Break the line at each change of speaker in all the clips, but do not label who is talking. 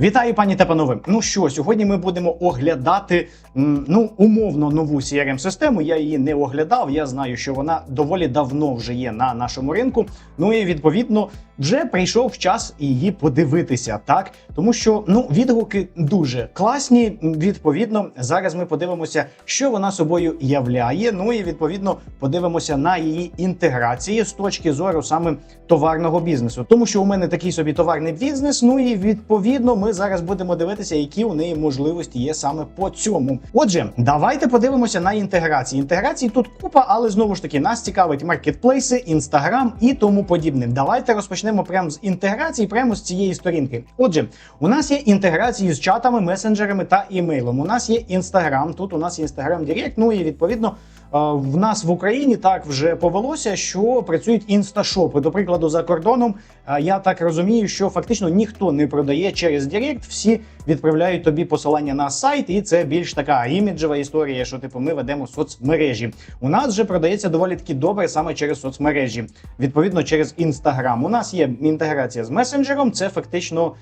Вітаю, пані та панове. Ну що, сьогодні ми будемо оглядати ну умовно нову crm систему Я її не оглядав. Я знаю, що вона доволі давно вже є на нашому ринку. Ну і відповідно вже прийшов час її подивитися, так тому що ну відгуки дуже класні. Відповідно, зараз ми подивимося, що вона собою являє. Ну і відповідно подивимося на її інтеграції з точки зору саме товарного бізнесу, тому що у мене такий собі товарний бізнес. Ну і відповідно, ми зараз будемо дивитися, які у неї можливості є саме по цьому. Отже, давайте подивимося на інтеграції. Інтеграції тут купа, але знову ж таки нас цікавить маркетплейси, інстаграм і тому подібне. Давайте розпочнемо прямо з інтеграції, прямо з цієї сторінки. Отже, у нас є інтеграції з чатами, месенджерами та імейлом. У нас є інстаграм. Тут у нас є інстаграм Директ. Ну і відповідно. Е, В нас в Україні так вже повелося, що працюють інсташопи. До прикладу, за кордоном е, я так розумію, що фактично ніхто не продає через Директ, всі відправляють тобі посилання на сайт, і це більш така іміджева історія, що типу ми ведемо соцмережі. У нас же продається доволі таки добре саме через соцмережі, відповідно через інстаграм. У нас є інтеграція з месенджером. Це фактично.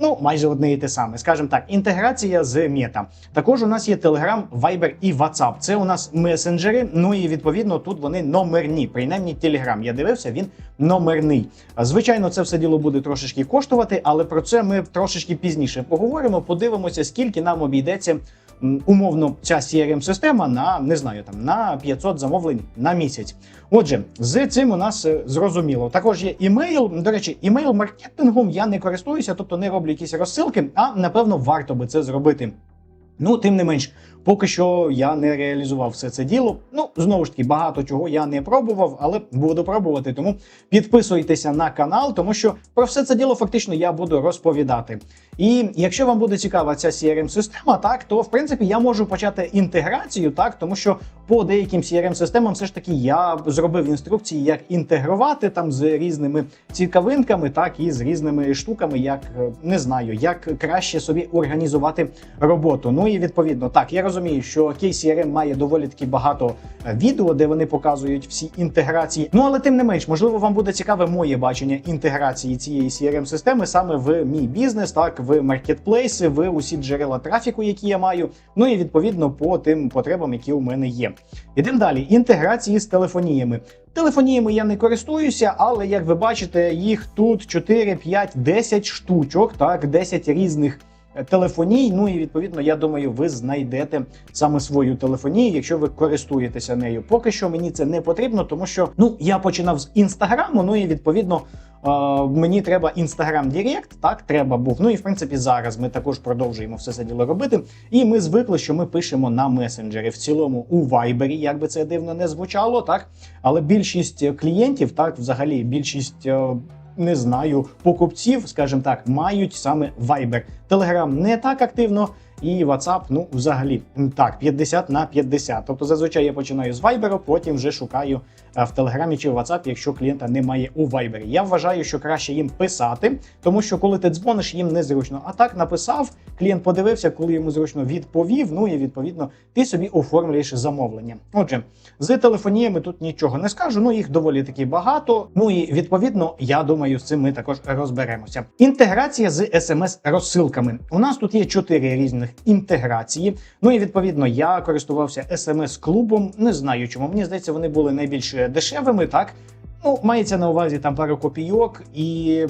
Ну, майже одне і те саме. Скажімо так, інтеграція з Мета. Також у нас є Telegram, Viber і WhatsApp. Це у нас месенджери. Ну і відповідно тут вони номерні. Принаймні Telegram. Я дивився, він номерний. Звичайно, це все діло буде трошечки коштувати, але про це ми трошечки пізніше поговоримо. Подивимося, скільки нам обійдеться. Умовно, ця crm система на не знаю там на 500 замовлень на місяць. Отже, з цим у нас е, зрозуміло. Також є імейл. До речі, імейл маркетингом я не користуюся, тобто не роблю якісь розсилки. А напевно варто би це зробити. Ну, тим не менш, поки що я не реалізував все це діло. Ну, знову ж таки, багато чого я не пробував, але буду пробувати. Тому підписуйтеся на канал, тому що про все це діло фактично я буду розповідати. І якщо вам буде цікава ця crm система так то в принципі я можу почати інтеграцію, так тому що по деяким crm системам все ж таки я зробив інструкції, як інтегрувати там з різними цікавинками, так і з різними штуками, як е, не знаю, як краще собі організувати роботу. Ну і відповідно, так я розумію, що KCRM має доволі таки багато е, відео, де вони показують всі інтеграції. Ну але тим не менш, можливо, вам буде цікаве моє бачення інтеграції цієї crm системи саме в мій бізнес, так в маркетплейси, в усі джерела трафіку, які я маю. Ну і відповідно по тим потребам, які у мене є. Ідемо далі. Інтеграції з телефоніями. Телефоніями я не користуюся, але як ви бачите, їх тут 4, 5, 10 штучок, так, 10 різних телефоній. Ну і відповідно, я думаю, ви знайдете саме свою телефонію, якщо ви користуєтеся нею. Поки що мені це не потрібно, тому що ну я починав з інстаграму. Ну і відповідно. е, Мені треба Instagram Direct, так треба був. Ну і в принципі зараз ми також продовжуємо все це діло робити. І ми звикли, що ми пишемо на месенджері в цілому у Viber, як би це дивно не звучало, так але більшість клієнтів, так взагалі більшість. Не знаю, покупців, скажімо так, мають саме Viber. Telegram не так активно, і WhatsApp, ну взагалі так, 50 на 50. Тобто зазвичай я починаю з Viber, потім вже шукаю в Телеграмі чи в WhatsApp, якщо клієнта немає у Viber. Я вважаю, що краще їм писати, тому що коли ти дзвониш, їм незручно. А так написав, клієнт подивився, коли йому зручно відповів. Ну і відповідно ти собі оформлюєш замовлення. Отже, з телефоніями тут нічого не скажу. Ну їх доволі таки багато. Ну і відповідно, я думаю, з цим ми також розберемося. Інтеграція з смс-розсилками. У нас тут є чотири різних інтеграції. Ну і відповідно, я користувався смс-клубом. Не знаю чому. Мені здається, вони були найбільш дешевими, так. Ну, мається на увазі там пару копійок і.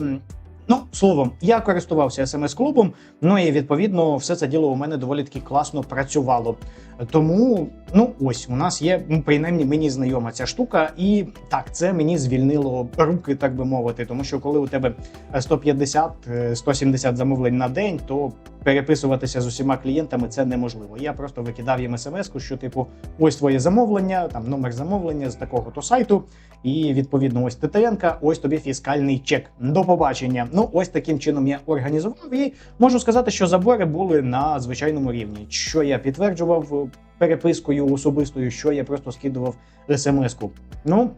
Ну, словом, я користувався смс-клубом, ну і відповідно все це діло у мене доволі таки класно працювало. Тому, ну ось у нас є, ну, принаймні мені знайома ця штука, і так, це мені звільнило руки, так би мовити. Тому що коли у тебе 150-170 замовлень на день, то переписуватися з усіма клієнтами це неможливо. Я просто викидав їм смс-ку, що типу, ось твоє замовлення, там номер замовлення з такого то сайту, і відповідно ось ТТН, ось тобі фіскальний чек. До побачення. Ну ось таким чином я організував і можу сказати, що забори були на звичайному рівні, що я підтверджував перепискою особистою, що я просто скидував смс-ку. Ну.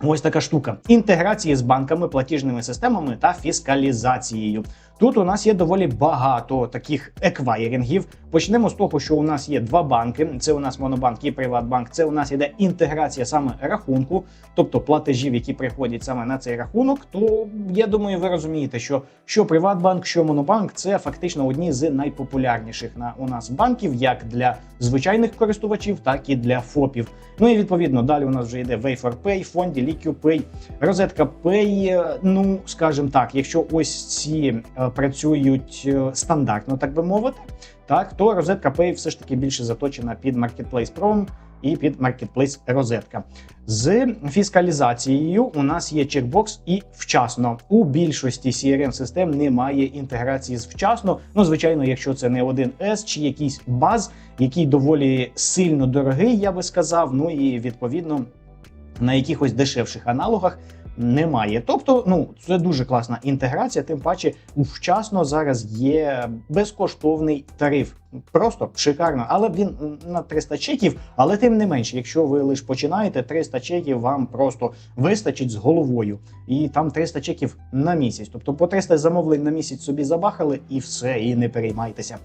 Ось така штука: інтеграції з банками, платіжними системами та фіскалізацією. Тут у нас є доволі багато таких еквайрингів. Почнемо з того, що у нас є два банки: це у нас Монобанк і Приватбанк. Це у нас іде інтеграція саме рахунку, тобто платежів, які приходять саме на цей рахунок. То я думаю, ви розумієте, що що Приватбанк, що Монобанк це фактично одні з найпопулярніших на у нас банків, як для звичайних користувачів, так і для ФОПів. Ну і відповідно далі у нас вже йде Way4Pay, фонді, LiquidPay, розетка Pay. Ну скажімо так, якщо ось ці е, працюють е, стандартно, так би мовити, так то розетка Pay все ж таки більше заточена під Marketplace Pro і під Marketplace розетка. З фіскалізацією у нас є чекбокс і вчасно. У більшості crm систем немає інтеграції з вчасно. Ну, звичайно, якщо це не один s чи якийсь баз, який доволі сильно дорогий, я би сказав. Ну і відповідно на якихось дешевших аналогах немає. Тобто, ну це дуже класна інтеграція. Тим паче, вчасно зараз є безкоштовний тариф. Просто шикарно, але він на 300 чеків. Але тим не менше, якщо ви лише починаєте, 300 чеків вам просто вистачить з головою, і там 300 чеків на місяць. Тобто по 300 замовлень на місяць собі забахали, і все, і не переймайтеся.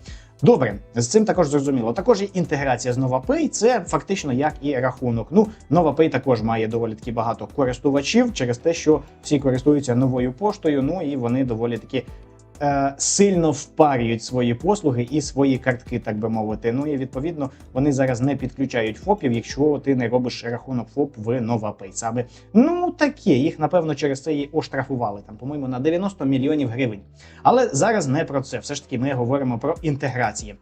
Добре, з цим також зрозуміло. Також і інтеграція з NovaPay, це фактично як і рахунок. Ну, NovaPay також має доволі таки багато користувачів через те, що всі користуються новою поштою. Ну і вони доволі таки е, сильно впарюють свої послуги і свої картки, так би мовити. Ну і відповідно вони зараз не підключають ФОПів, якщо ти не робиш рахунок ФОП в NovaPay. Саме ну таке, їх напевно через це і оштрафували там, по-моєму, на 90 мільйонів гривень. Але зараз не про це. Все ж таки, ми говоримо про інтеграції.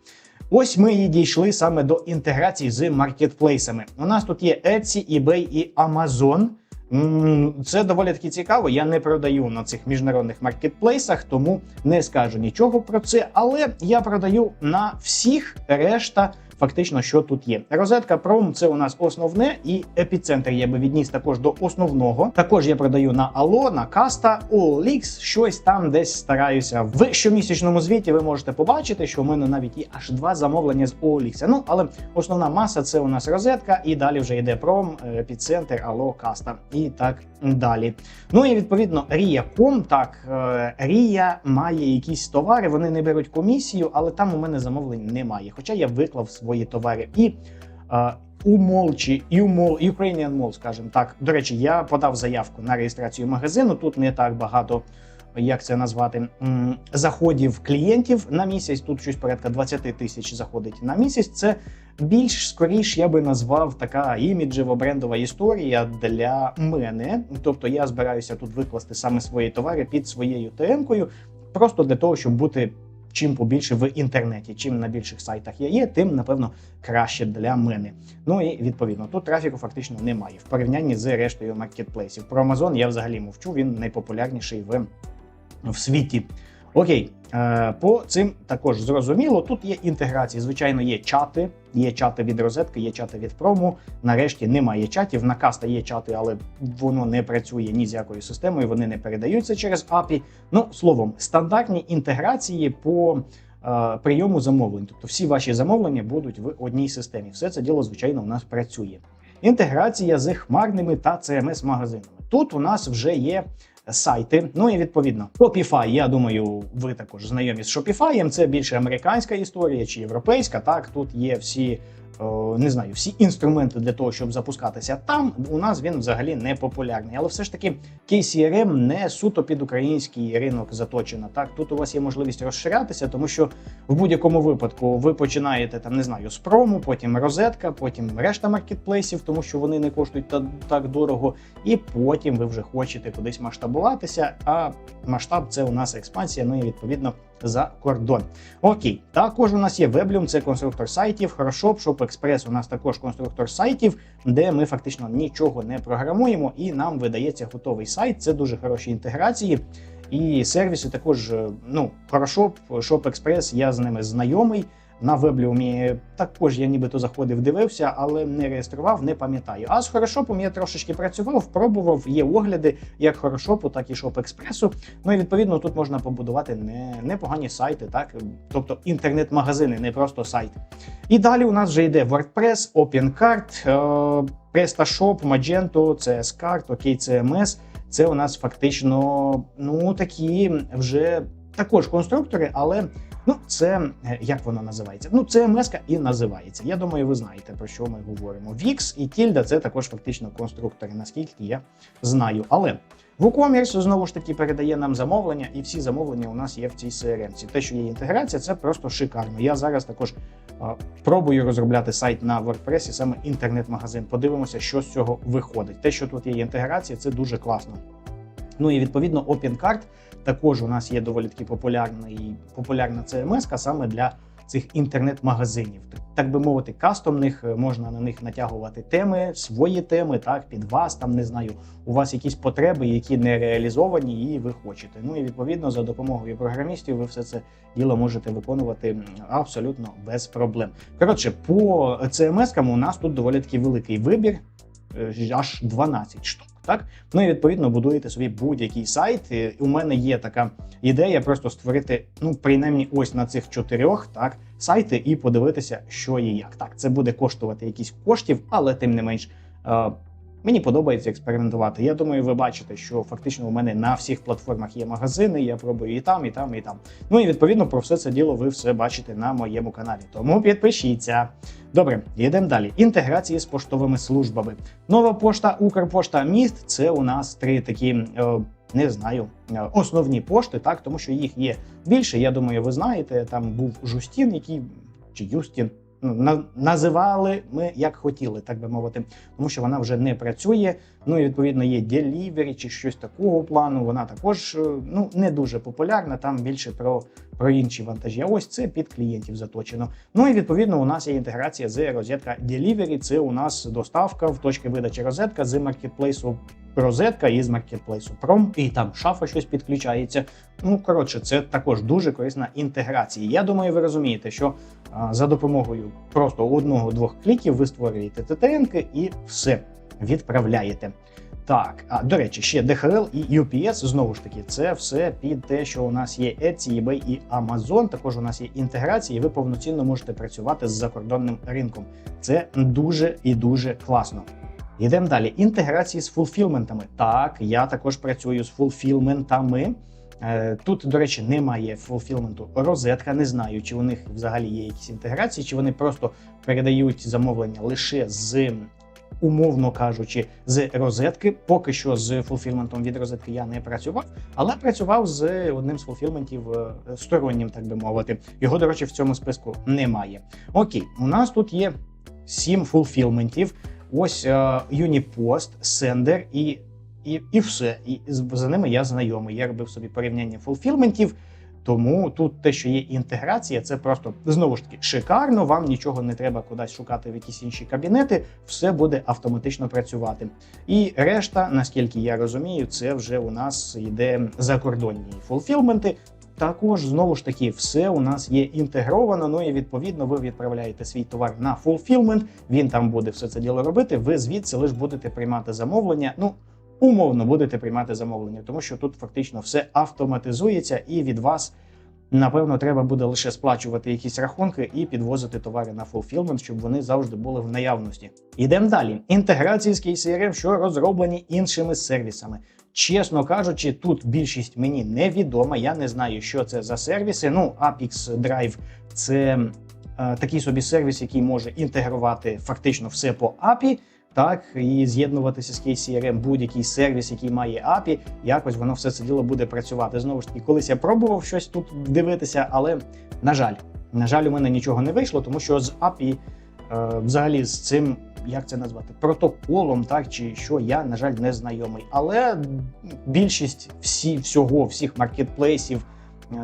Ось ми і дійшли саме до інтеграції з маркетплейсами. У нас тут є Etsy, eBay і Amazon. Це доволі таки цікаво. Я не продаю на цих міжнародних маркетплейсах, тому не скажу нічого про це. Але я продаю на всіх решта фактично, що тут є. Розетка Prom – це у нас основне, і епіцентр я би відніс також до основного. Також я продаю на Allo, на Каста, OLX, щось там десь стараюся. В щомісячному звіті ви можете побачити, що у мене навіть є аж два замовлення з OLX. Ну але основна маса це у нас розетка, і далі вже йде Prom, епіцентр, Allo, Каста і так далі. Ну і відповідно Ria.com, так е, Рія має якісь товари, вони не беруть комісію, але там у мене замовлень немає. Хоча я виклав свої товари. І е, у Молчі і у Мол Ukrainian Mall, скажімо так. До речі, я подав заявку на реєстрацію магазину. Тут не так багато. Як це назвати заходів клієнтів на місяць? Тут щось порядка 20 тисяч заходить на місяць. Це більш скоріш я би назвав така іміджево брендова історія для мене. Тобто я збираюся тут викласти саме свої товари під своєю ТМ-кою, просто для того, щоб бути чим побільше в інтернеті. Чим на більших сайтах я є, тим напевно краще для мене. Ну і відповідно тут трафіку фактично немає в порівнянні з рештою маркетплейсів. Про Amazon я взагалі мовчу. Він найпопулярніший в, в світі. Окей, е, по цим також зрозуміло. Тут є інтеграції. Звичайно, є чати, є чати від розетки, є чати від прому. Нарешті немає чатів. На каста є чати, але воно не працює ні з якою системою. Вони не передаються через API. Ну словом, стандартні інтеграції по е, прийому замовлень. Тобто всі ваші замовлення будуть в одній системі. Все це діло, звичайно, у нас працює. Інтеграція з хмарними та cms магазинами Тут у нас вже є сайти. Ну і відповідно Shopify, Я думаю, ви також знайомі з Shopify. Це більше американська історія чи європейська. Так тут є всі не знаю, всі інструменти для того, щоб запускатися там. У нас він взагалі не популярний. Але все ж таки KCRM не суто під український ринок заточена. Так, тут у вас є можливість розширятися, тому що в будь-якому випадку ви починаєте там, не знаю, з прому, потім розетка, потім решта маркетплейсів, тому що вони не коштують та так дорого. І потім ви вже хочете кудись масштабуватися. А масштаб це у нас експансія. Ну і відповідно за кордон. Окей, також у нас є Weblium, це конструктор сайтів, Хорошоп, ShopExpress у нас також конструктор сайтів, де ми фактично нічого не програмуємо, і нам видається готовий сайт. Це дуже хороші інтеграції. І сервіси також, е, ну, Хорошоп, ShopExpress, я з ними знайомий. На вебліумі також я нібито заходив, дивився, але не реєстрував, не пам'ятаю. А з хорошопом я трошечки працював, пробував, є огляди як хорошопу, так і шоп експресу. Ну і відповідно тут можна побудувати не, непогані сайти, так тобто інтернет-магазини, не просто сайт. І далі у нас вже йде WordPress, OpenCart, е, PrestaShop, Magento, CSCart, OKCMS. Це у нас фактично ну такі вже також конструктори, але ну це е, як воно називається? Ну, це МСК і називається. Я думаю, ви знаєте про що ми говоримо. Вікс і Тільда це також фактично конструктори, наскільки я знаю. Але WooCommerce знову ж таки передає нам замовлення, і всі замовлення у нас є в цій CRM. Те, що є інтеграція, це просто шикарно. Я зараз також а, пробую розробляти сайт на WordPress, саме інтернет-магазин. Подивимося, що з цього виходить. Те, що тут є інтеграція, це дуже класно. Ну і відповідно OpenCard також у нас є доволі таки популярний, популярна CMS саме для цих інтернет-магазинів. Так би мовити, кастомних е, можна на них натягувати теми, свої теми, так під вас. Там не знаю, у вас якісь потреби, які не реалізовані, і ви хочете. Ну і відповідно за допомогою програмістів ви все це діло можете виконувати абсолютно без проблем. Коротше, по CMS-кам у нас тут доволі таки великий вибір, аж 12 штук. Так, ну і відповідно будуєте собі будь-який сайт. І У мене є така ідея просто створити, ну принаймні, ось на цих чотирьох так сайти і подивитися, що і як. Так, це буде коштувати якісь коштів, але тим не менш. Мені подобається експериментувати. Я думаю, ви бачите, що фактично у мене на всіх платформах є магазини. Я пробую і там, і там, і там. Ну і відповідно про все це діло ви все бачите на моєму каналі. Тому підпишіться. Добре, йдемо далі. Інтеграції з поштовими службами. Нова пошта, Укрпошта, міст це у нас три такі. Е, не знаю, е, основні пошти, так тому що їх є більше. Я думаю, ви знаєте. Там був Жустін, який чи Юстін, Ну, називали ми як хотіли, так би мовити, тому що вона вже не працює. Ну і відповідно є Delivery чи щось такого плану. Вона також е, ну не дуже популярна. Там більше про про інші вантажі. А ось це під клієнтів заточено. Ну і відповідно у нас є інтеграція з розетка Delivery. Це у нас доставка в точки видачі розетка з маркетплейсу розетка із маркетплейсу Prom, і там шафа щось підключається. Ну коротше, це також дуже корисна інтеграція. Я думаю, ви розумієте, що за допомогою просто одного-двох кліків ви створюєте ттн і все відправляєте. Так, а до речі, ще DHL і UPS, знову ж таки, це все під те, що у нас є Etsy, eBay і Amazon. Також у нас є інтеграція, і ви повноцінно можете працювати з закордонним ринком. Це дуже і дуже класно. Йдемо далі. Інтеграції з фулфілментами. Так, я також працюю з фулфілментами. Е, тут, до речі, немає фулфілменту розетка. Не знаю, чи у них взагалі є якісь інтеграції, чи вони просто передають замовлення лише з. Умовно кажучи, з розетки. Поки що з фулфілментом від розетки я не працював, але працював з одним з фулфілментів е, стороннім, так би мовити. Його, до речі, в цьому списку немає. Окей, у нас тут є сім фулфілментів. Ось Юніпост, Сендер і і, і все. І за ними я знайомий. Я робив собі порівняння фулфілментів. Тому тут те, що є інтеграція, це просто знову ж таки шикарно. Вам нічого не треба кудись шукати в якісь інші кабінети, все буде автоматично працювати. І решта, наскільки я розумію, це вже у нас йде закордонні фулфілменти. Також знову ж таки все у нас є інтегровано. Ну і відповідно ви відправляєте свій товар на fulfillment, Він там буде все це діло робити. Ви звідси лише будете приймати замовлення. Ну умовно будете приймати замовлення, тому що тут фактично все автоматизується, і від вас напевно треба буде лише сплачувати якісь рахунки і підвозити товари на fulfillment, щоб вони завжди були в наявності. Ідемо далі. Інтеграції з KCRM, що розроблені іншими сервісами. Чесно кажучи, тут більшість мені невідома. Я не знаю, що це за сервіси. Ну, Apex Drive – це е, такий собі сервіс, який може інтегрувати фактично все по API, так і з'єднуватися з KCRM, будь-який сервіс, який має API, якось воно все це діло буде працювати. Знову ж таки, колись я пробував щось тут дивитися, але на жаль, на жаль, у мене нічого не вийшло, тому що з API, е, взагалі, з цим як це назвати протоколом, так чи що я на жаль не знайомий. Але більшість всі всього, всіх маркетплейсів, е,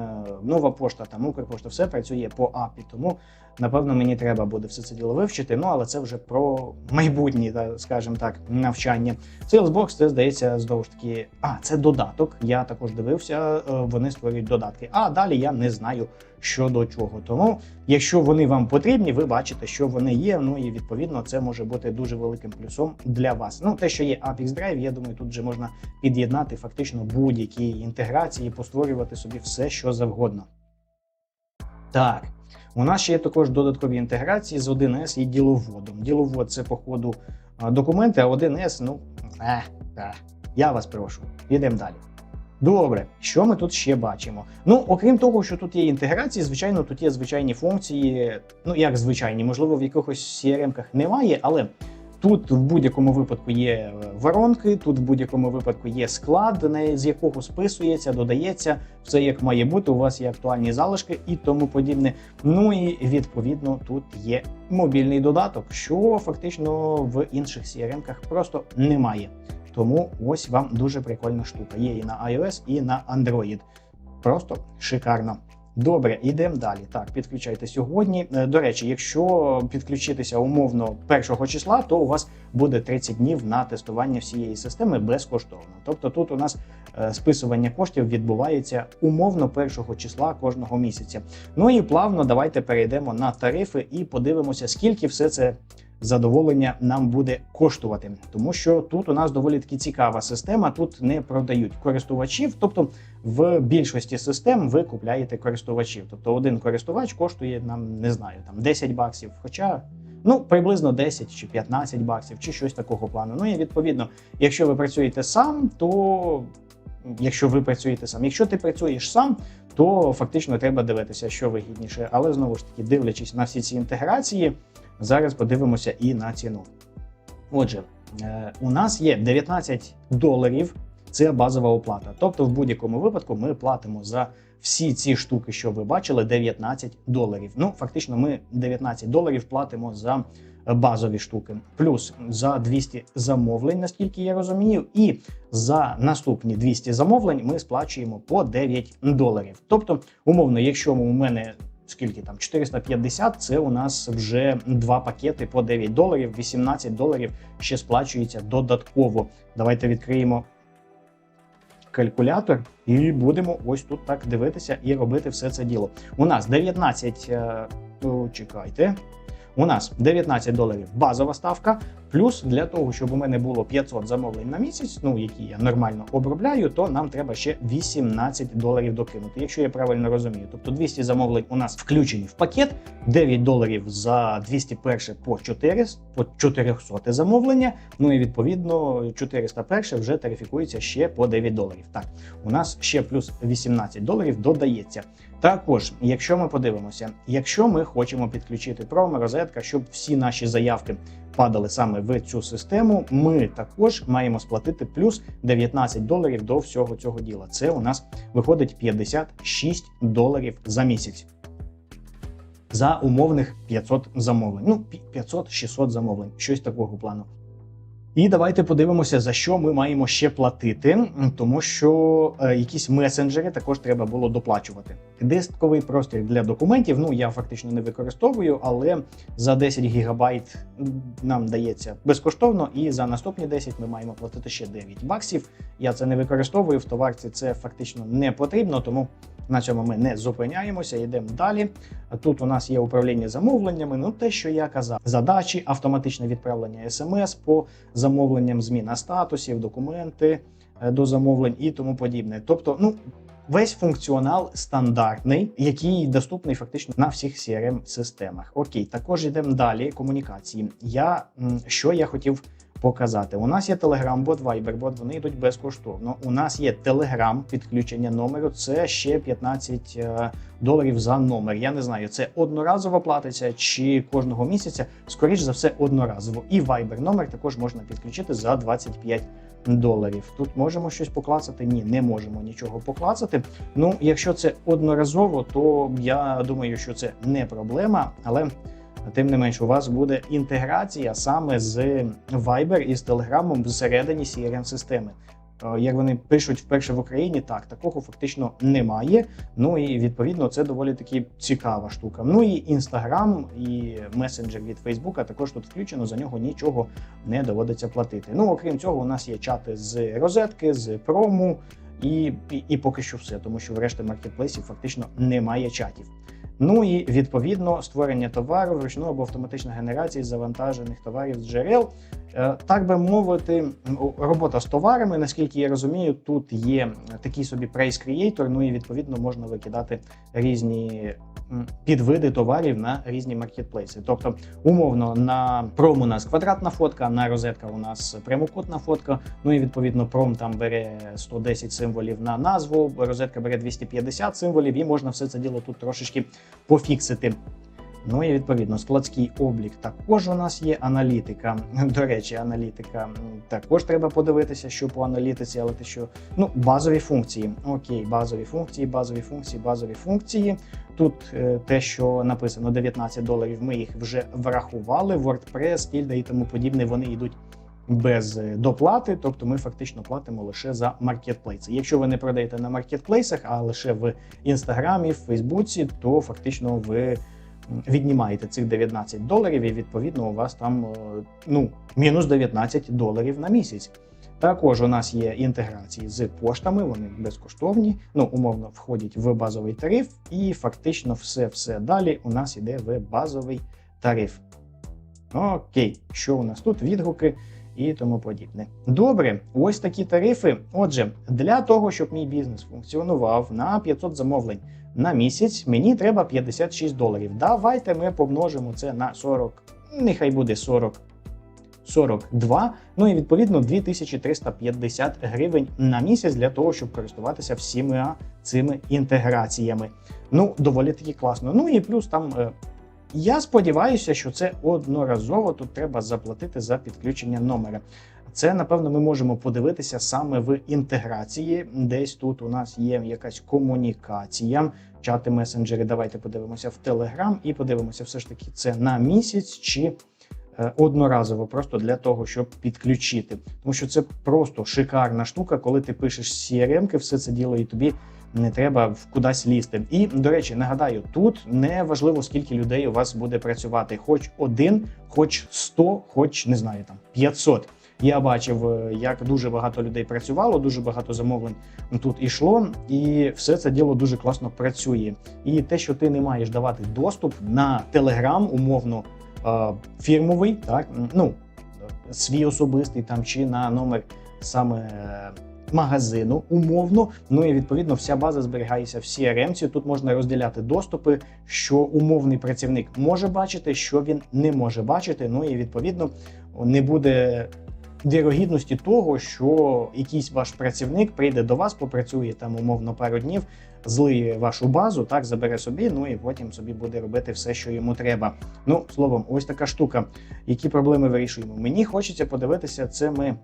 нова пошта там Укрпошта, все працює по АПІ. Тому напевно мені треба буде все це діло вивчити. Ну але це вже про майбутнє, скажімо так, навчання. Salesbox, це здається, знову ж таки, а це додаток. Я також дивився, е, вони створюють додатки. А далі я не знаю що до чого. Тому, якщо вони вам потрібні, ви бачите, що вони є. Ну і відповідно це може бути дуже великим плюсом для вас. Ну, те, що є Apex Drive, я думаю, тут вже можна під'єднати фактично будь-які інтеграції, постворювати собі все, що завгодно. Так. У нас ще є також додаткові інтеграції з 1С і діловодом. Діловод це, по ходу, документи, а 1С, ну, е, е, я вас прошу. Йдемо далі. Добре, що ми тут ще бачимо? Ну, окрім того, що тут є інтеграції, звичайно, тут є звичайні функції. Ну як звичайні, можливо, в якихось CRM-ках немає, але тут в будь-якому випадку є е, воронки, тут в будь-якому випадку є склад, з якого списується, додається все як має бути. У вас є актуальні залишки і тому подібне. Ну і відповідно тут є мобільний додаток, що фактично в інших CRM-ках просто немає. Тому ось вам дуже прикольна штука. Є і на iOS, і на Android. Просто шикарно. Добре, йдемо далі. Так, підключайте сьогодні. Е, До речі, якщо підключитися умовно 1 числа, то у вас буде 30 днів на тестування всієї системи безкоштовно. Тобто тут у нас е, списування коштів відбувається умовно 1 числа кожного місяця. Ну і плавно давайте перейдемо на тарифи і подивимося, скільки все це задоволення нам буде коштувати, тому що тут у нас доволі таки цікава система. Тут не продають користувачів, тобто в більшості систем ви купляєте користувачів. Тобто один користувач коштує нам не знаю там 10 баксів, хоча. Ну, приблизно 10 чи 15 баксів, чи щось такого плану. Ну і відповідно, якщо ви працюєте сам, то якщо ви працюєте сам, якщо ти працюєш сам, то фактично треба дивитися, що вигідніше. Але знову ж таки, дивлячись на всі ці інтеграції, зараз подивимося і на ціну. Отже, е, у нас є 19 доларів. Це базова оплата. Тобто, в будь-якому випадку ми платимо за всі ці штуки, що ви бачили, 19 доларів. Ну, фактично, ми 19 доларів платимо за базові штуки, плюс за 200 замовлень, наскільки я розумію, і за наступні 200 замовлень ми сплачуємо по 9 доларів. Тобто, умовно, якщо у мене скільки там 450, це у нас вже два пакети по 9 доларів, 18 доларів ще сплачується додатково. Давайте відкриємо калькулятор і будемо ось тут так дивитися і робити все це діло. У нас 19, е, чекайте. У нас 19 доларів базова ставка. Плюс для того, щоб у мене було 500 замовлень на місяць, ну які я нормально обробляю, то нам треба ще 18 доларів докинути, якщо я правильно розумію. Тобто 200 замовлень у нас включені в пакет, 9 доларів за 201 по 400, по 400 замовлення. Ну і відповідно 401 вже тарифікується ще по 9 доларів. Так, у нас ще плюс 18 доларів додається. Також, якщо ми подивимося, якщо ми хочемо підключити промо розетка, щоб всі наші заявки падали саме в цю систему, ми також маємо сплатити плюс 19 доларів до всього цього діла. Це у нас виходить 56 доларів за місяць. За умовних 500 замовлень. Ну, 500-600 замовлень, щось такого плану. І давайте подивимося, за що ми маємо ще платити, тому що е, якісь месенджери також треба було доплачувати. Дисковий простір для документів. Ну я фактично не використовую, але за 10 гігабайт нам дається безкоштовно, і за наступні 10 ми маємо платити ще 9 баксів. Я це не використовую в товарці. Це фактично не потрібно, тому на цьому ми не зупиняємося, йдемо далі. Тут у нас є управління замовленнями. Ну те, що я казав, задачі, автоматичне відправлення смс по замовленням, зміна статусів, документи е, до замовлень і тому подібне. Тобто, ну. Весь функціонал стандартний, який доступний фактично на всіх crm системах Окей, також йдемо далі. Комунікації. Я що я хотів показати. У нас є Telegram, бот, Viber-бот, вони йдуть безкоштовно. У нас є Telegram, підключення номеру. Це ще 15 е, доларів за номер. Я не знаю, це одноразово платиться чи кожного місяця. Скоріш за все, одноразово. І Viber номер також можна підключити за 25 доларів. Тут можемо щось поклацати? Ні, не можемо нічого поклацати. Ну, якщо це одноразово, то я думаю, що це не проблема, але. Тим не менш, у вас буде інтеграція саме з Viber і з Telegram всередині crm системи Як вони пишуть вперше в Україні, так такого фактично немає. Ну і відповідно це доволі таки цікава штука. Ну і Instagram, і месенджер від Facebook також тут включено. За нього нічого не доводиться платити. Ну окрім цього, у нас є чати з розетки, з прому. І, і, і поки що все, тому що в решті маркетплейсів фактично немає чатів. Ну і відповідно створення товару вручну або автоматична генерація завантажених товарів з джерел. Е, Так би мовити, робота з товарами, наскільки я розумію, тут є такий собі creator, ну і відповідно можна викидати різні підвиди товарів на різні маркетплейси. Тобто, умовно, на пром у нас квадратна фотка, на розетка у нас прямокутна фотка. Ну і відповідно пром там бере 110 символів на назву, розетка бере 250 символів, і можна все це діло тут трошечки пофіксити. Ну і відповідно складський облік також у нас є аналітика. До речі, аналітика також треба подивитися, що по аналітиці, але те, що ну базові функції. Окей, базові функції, базові функції, базові функції. Тут е, те, що написано 19 доларів, ми їх вже врахували. WordPress, Тільда і тому подібне, вони йдуть без е, доплати, тобто ми фактично платимо лише за маркетплейси. Якщо ви не продаєте на маркетплейсах, а лише в інстаграмі, в Фейсбуці, то фактично ви віднімаєте цих 19 доларів, і відповідно у вас там е, ну мінус 19 доларів на місяць. Також у нас є інтеграції з поштами, вони безкоштовні, ну умовно входять в базовий тариф, і фактично все все далі у нас іде в базовий тариф. Окей, що у нас тут? Відгуки і тому подібне. Добре, ось такі тарифи. Отже, для того, щоб мій бізнес функціонував на 500 замовлень на місяць, мені треба 56 доларів. Давайте ми помножимо це на 40, нехай буде 40. 42, ну і відповідно 2350 гривень на місяць для того, щоб користуватися всіма цими інтеграціями. Ну, доволі таки класно. Ну і плюс там е, я сподіваюся, що це одноразово тут треба заплатити за підключення номера. Це, напевно, ми можемо подивитися саме в інтеграції. Десь тут у нас є якась комунікація, чати, месенджери. Давайте подивимося в Telegram і подивимося, все ж таки, це на місяць чи е, одноразово, просто для того, щоб підключити. Тому що це просто шикарна штука, коли ти пишеш CRM-ки, все це діло і тобі не треба в кудись лізти. І до речі, нагадаю, тут не важливо скільки людей у вас буде працювати, хоч один, хоч 100, хоч не знаю там 500. Я бачив, е, як дуже багато людей працювало, дуже багато замовлень тут ішло, і все це діло дуже класно працює. І те, що ти не маєш давати доступ на Telegram, умовно е, фірмовий, так ну свій особистий там чи на номер саме. е, Магазину умовно, ну і відповідно вся база зберігається в CRM. Тут можна розділяти доступи, що умовний працівник може бачити, що він не може бачити. Ну і відповідно не буде вірогідності того, що якийсь ваш працівник прийде до вас, попрацює там умовно пару днів, злиє вашу базу, так забере собі. Ну і потім собі буде робити все, що йому треба. Ну словом, ось така штука. Які проблеми вирішуємо? Мені хочеться подивитися, це ми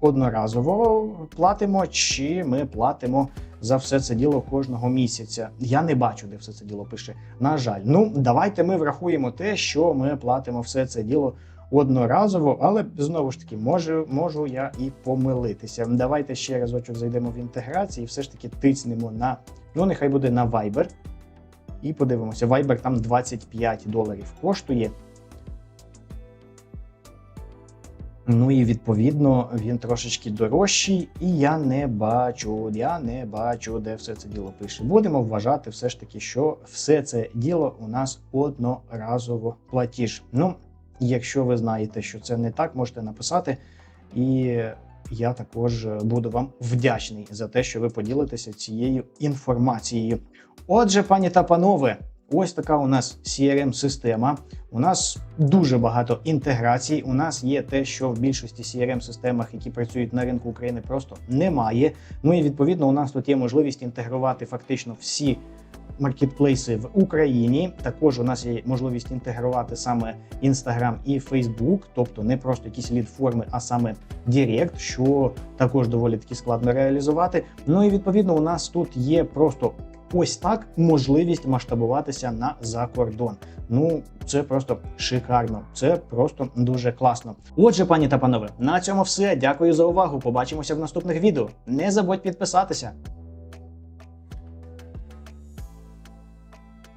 одноразово платимо, чи ми платимо за все це діло кожного місяця. Я не бачу, де все це діло пише. На жаль, ну давайте ми врахуємо те, що ми платимо все це діло одноразово, але знову ж таки можу, можу я і помилитися. Давайте ще разочок зайдемо в інтеграції, і все ж таки тиснемо на ну нехай буде на Viber. І подивимося, Viber там 25 доларів коштує. Ну і відповідно він трошечки дорожчий, і я не бачу, я не бачу, де все це діло пише. Будемо вважати все ж таки, що все це діло у нас одноразово платіж. Ну, якщо ви знаєте, що це не так, можете написати. І я також буду вам вдячний за те, що ви поділитеся цією інформацією. Отже, пані та панове, ось така у нас CRM-система. У нас дуже багато інтеграцій. У нас є те, що в більшості CRM-системах, які працюють на ринку України, просто немає. Ну і відповідно, у нас тут є можливість інтегрувати фактично всі. Маркетплейси в Україні також у нас є можливість інтегрувати саме Instagram і Facebook, тобто не просто якісь лід-форми, а саме Директ, що також доволі таки складно реалізувати. Ну і відповідно, у нас тут є просто ось так можливість масштабуватися на закордон. Ну це просто шикарно, це просто дуже класно. Отже, пані та панове, на цьому все. Дякую за увагу. Побачимося в наступних відео. Не забудь підписатися.